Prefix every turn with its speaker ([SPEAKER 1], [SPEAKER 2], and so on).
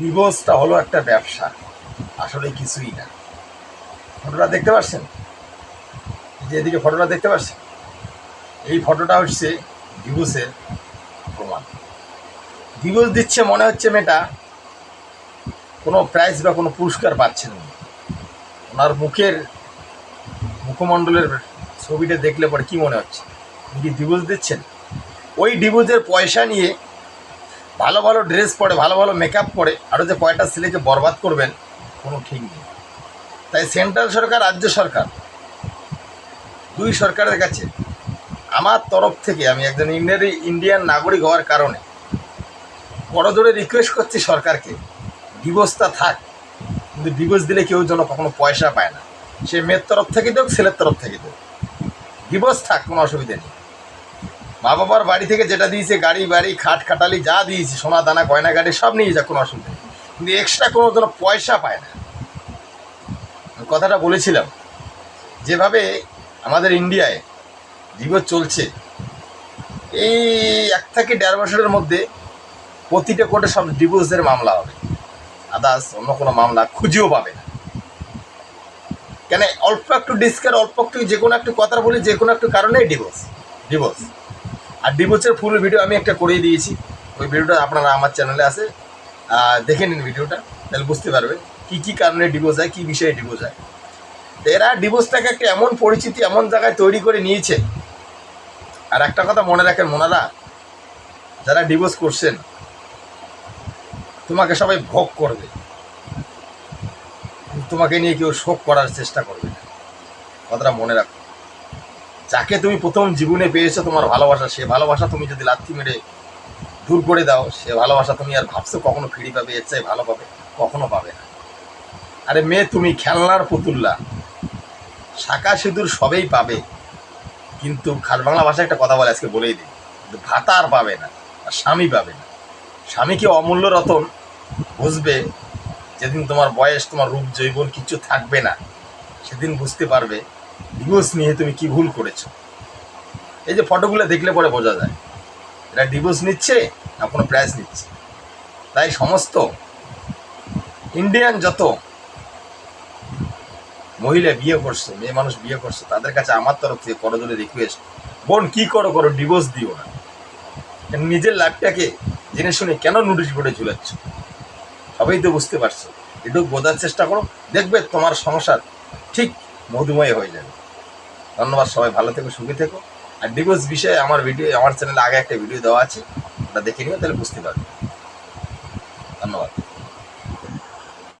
[SPEAKER 1] ডিভোর্সটা হলো একটা ব্যবসা। আসলে কিছুই না। ফটোটা দেখতে পাচ্ছেন যে এদিকে ফটোটা দেখতে পাচ্ছেন এই ফটোটা হচ্ছে ডিভোর্সের প্রমাণ। ডিভোর্স দিচ্ছে মনে হচ্ছে মেয়েটা, কোনো প্রাইজ বা কোনো পুরস্কার পাচ্ছেন। ওনার মুখের মুখমণ্ডলের ছবিটা দেখলে পরে কি মনে হচ্ছে? উনি ডিভোর্স দিচ্ছেন? ওই ডিভোর্সের পয়সা নিয়ে ভালো ভালো ড্রেস পরে, ভালো ভালো মেকআপ পরে আরও যে কয়টা ছেলেকে বরবাদ করবেন, কোনো ঠিক নেই। তাই সেন্ট্রাল সরকার, রাজ্য সরকার, দুই সরকারের কাছে, আমার তরফ থেকে, আমি একজন ইন্ডিয়ান ইন্ডিয়ান নাগরিক হওয়ার কারণে বড় জোরে রিকোয়েস্ট করছি সরকারকে ডিভোর্সটা থাক, কিন্তু ডিভোর্স দিলে কেউ যেন কখনো পয়সা পায় না। সে মেয়ের তরফ থেকে দেখ ছেলের তরফ থেকে দেখ ডিভোর্স থাক, কোনো অসুবিধা নেই। মা বাবার বাড়ি থেকে যেটা দিয়েছে, গাড়ি, বাড়ি, খাট, খাটালি, যা দিয়েছে, সোনা, দানা, গয়না, গাড়ি, সব নিয়ে যা কোনো অসুবিধা কিন্তু এক্সট্রা কোনো যেন পয়সা পায় না। কথাটা বলেছিলাম, যেভাবে আমাদের ইন্ডিয়ায় ডিভোর্স চলছে, এই এক থেকে দেড় বছরের মধ্যে প্রতিটা কোর্টে সব ডিভোর্সের মামলা হবে। আদার্স অন্য কোনো মামলা খুঁজেও পাবে না। কেন, অল্প একটু ডিসকার অল্প একটু যে কোনো একটু কথা বলি, যে কোনো একটু কারণেই ডিভোর্স ডিভোর্স আর ডিভোর্সের ফুল ভিডিও আমি একটা করেই দিয়েছি। ওই ভিডিওটা আপনারা আমার চ্যানেলে আছে। দেখে নিন ভিডিওটা তাহলে বুঝতে পারবেন কী কী কারণে ডিভোর্স হয়, কী বিষয়ে ডিভোর্স হয়। তো এরা ডিভোর্সটাকে একটা এমন পরিচিতি, এমন জায়গায় তৈরি করে নিয়েছে। আর একটা কথা মনে রাখেন মোনারা, যারা ডিভোর্স করছেন, তোমাকে সবাই ভোগ করবে। তোমাকে নিয়ে কেউ শোক করার চেষ্টা করবে না। কথাটা মনে রাখো। যাকে তুমি প্রথম জীবনে পেয়েছ তোমার ভালোবাসা, সে ভালোবাসা তুমি যদি লাথি মেরে দূর করে দাও, সে ভালোবাসা তুমি আর ভাবছ কখনো ফিরি পাবে, এর চাই ভালো পাবে, কখনো পাবে না। আরে মেয়ে, তুমি খেলনার পুতুল্লা। শাখা সিঁদুর সবেই পাবে, কিন্তু খাস বাংলা ভাষায় একটা কথা বলে আজকে বলেই দিই। ভাতা আর পাবে না, আর স্বামী পাবে না। স্বামীকে অমূল্য রতন? বুঝবে, যেদিন তোমার বয়স, তোমার রূপ, জৈবন কিছু থাকবে না, সেদিন বুঝতে পারবে ডিভোর্স নিয়ে তুমি কি ভুল করেছ? এই যে ফটোগুলো দেখলে পরে বোঝা যায়। এরা ডিভোর্স নিচ্ছে না কোনো প্রাইস নিচ্ছে। তাই সমস্ত ইন্ডিয়ান যত মহিলা বিয়ে করছে, মেয়ে মানুষ বিয়ে করছে, তাদের কাছে আমার তরফ থেকে করজোরে রিকোয়েস্ট বোন, কি করো করো, ডিভোর্স দিও না। নিজের লাইফটাকে জেনে শুনে কেন নোটিশ বোর্ডে ঝুলাচ্ছ? সবাই তো বুঝতে পারছ। একটু বোঝার চেষ্টা করো। দেখবে তোমার সংসার ঠিক মধুময় হয়ে যাবে। ধন্যবাদ সবাই, ভালো থেকো, সুখী থেকো। আর ডিভোর্স বিষয়ে আমার ভিডিও আমার চ্যানেলে আগে একটা ভিডিও দেওয়া আছে, ওটা দেখে নিও, তাহলে বুঝতে পারবে। ধন্যবাদ।